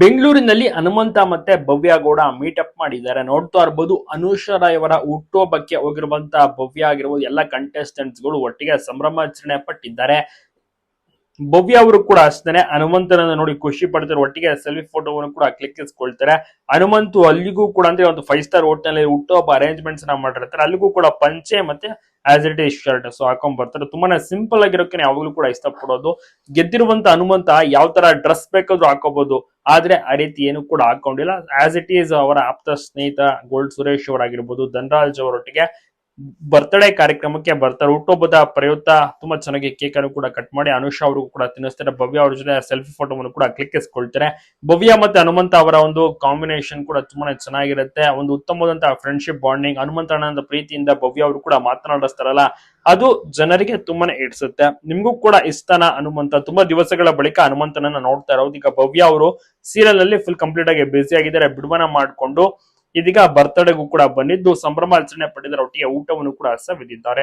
ಬೆಂಗಳೂರಿನಲ್ಲಿ ಹನುಮಂತ ಮತ್ತೆ ಭವ್ಯ ಗೌಡ ಮೀಟಪ್ ಮಾಡಿದ್ದಾರೆ. ನೋಡ್ತಾ ಇರ್ಬೋದು, ಅನುಷ ರಾಯ್ ಅವರ ಹುಟ್ಟುಹಬ್ಬಕ್ಕೆ ಹೋಗಿರುವಂತಹ ಭವ್ಯ ಆಗಿರ್ಬೋದು, ಎಲ್ಲ ಕಂಟೆಸ್ಟೆಂಟ್ಸ್ಗಳು ಒಟ್ಟಿಗೆ ಸಂಭ್ರಮಾಚರಣೆ ಪಟ್ಟಿದ್ದಾರೆ. ಭವ್ಯ ಅವರು ಕೂಡ ಅಷ್ಟೇ ಹನುಮಂತನನ್ನ ನೋಡಿ ಖುಷಿ ಪಡ್ತಾರೆ, ಒಟ್ಟಿಗೆ ಸೆಲ್ಫಿ ಫೋಟೋವನ್ನು ಕೂಡ ಕ್ಲಿಕ್ಕಿಸ್ಕೊಳ್ತಾರೆ ಹನುಮಂತು ಅಲ್ಲಿಗೂ ಕೂಡ ಅಂದ್ರೆ ಒಂದು ಫೈವ್ ಸ್ಟಾರ್ ಹೋಟೆಲ್ ಹುಟ್ಟುಹಬ್ಬ ಅರೇಂಜ್ಮೆಂಟ್ಸ್ನ ಮಾಡಿರ್ತಾರೆ. ಅಲ್ಲಿಗೂ ಕೂಡ ಪಂಚೆ ಮತ್ತೆ as it is shirt so ಹಾಕೊಂಡ್ ಬರ್ತಾರೆ. ತುಂಬಾನೇ ಸಿಂಪಲ್ ಆಗಿರೋಕೆ ಯಾವಾಗಲೂ ಕೂಡ ಇಷ್ಟಪಡೋದು. ಗೆದ್ದಿರುವಂತ ಹನುಮಂತ ಯಾವ ತರ ಡ್ರೆಸ್ ಬೇಕಾದ್ರೂ ಹಾಕೋಬಹುದು ಆದ್ರೆ ಆ ರೀತಿ ಏನು ಕೂಡ ಹಾಕೊಂಡಿಲ್ಲ. ಆಸ್ ಇಟ್ ಈಸ್ ಅವರ ಆಪ್ತ ಸ್ನೇಹಿತ ಗೋಲ್ಡ್ ಸುರೇಶ್ ಅವರಾಗಿರ್ಬೋದು, ಧನರಾಜ್ ಅವರೊಟ್ಟಿಗೆ ಬರ್ತ್ಡೇ ಕಾರ್ಯಕ್ರಮಕ್ಕೆ ಬರ್ತಾರೆ. ಹುಟ್ಟುಹಬ್ಬದ ಪ್ರಯುಕ್ತ ತುಂಬಾ ಚೆನ್ನಾಗಿ ಕೇಕ್ ಅನ್ನು ಕೂಡ ಕಟ್ ಮಾಡಿ ಅನುಷಾ ಅವರು ಕೂಡ ತಿನ್ನಿಸ್ತಾರೆ. ಭವ್ಯ ಅವ್ರ ಜೊತೆ ಸೆಲ್ಫಿ ಫೋಟೋವನ್ನು ಕೂಡ ಕ್ಲಿಕ್ಕಿಸ್ಕೊಳ್ತಾರೆ. ಭವ್ಯ ಮತ್ತೆ ಹನುಮಂತ ಅವರ ಒಂದು ಕಾಂಬಿನೇಷನ್ ಕೂಡ ತುಂಬಾನೇ ಚೆನ್ನಾಗಿರುತ್ತೆ. ಒಂದು ಉತ್ತಮವಾದಂತಹ ಫ್ರೆಂಡ್ಶಿಪ್ ಬಾಂಡಿಂಗ್ ಹನುಮಂತ ಅಣ್ಣನ ಪ್ರೀತಿಯಿಂದ ಭವ್ಯ ಅವರು ಕೂಡ ಮಾತನಾಡಿಸ್ತಾರಲ್ಲ, ಅದು ಜನರಿಗೆ ತುಂಬಾನೇ ಇಡ್ಸುತ್ತೆ ನಿಮ್ಗೂ ಕೂಡ ಇಷ್ಟನ ಹನುಮಂತ? ತುಂಬಾ ದಿವಸಗಳ ಬಳಿಕ ಹನುಮಂತನನ್ನ ನೋಡ್ತಾ ಇರೋದು. ಈಗ ಭವ್ಯ ಅವರು ಸೀರಿಯಲ್ ಅಲ್ಲಿ ಫುಲ್ ಕಂಪ್ಲೀಟ್ ಆಗಿ ಬ್ಯುಸಿ ಆಗಿದ್ದಾರೆ. ಬಿಡುವನ ಮಾಡಿಕೊಂಡು ಇದೀಗ ಬರ್ತ್ಡೇಗೂ ಕೂಡ ಬಂದಿದ್ದು. ಸಂಭ್ರಮಾಚರಣೆ ಪಡೆದ ಒಟ್ಟಿಗೆ ಊಟವನ್ನು ಕೂಡ ಸವಿದಿದ್ದಾರೆ.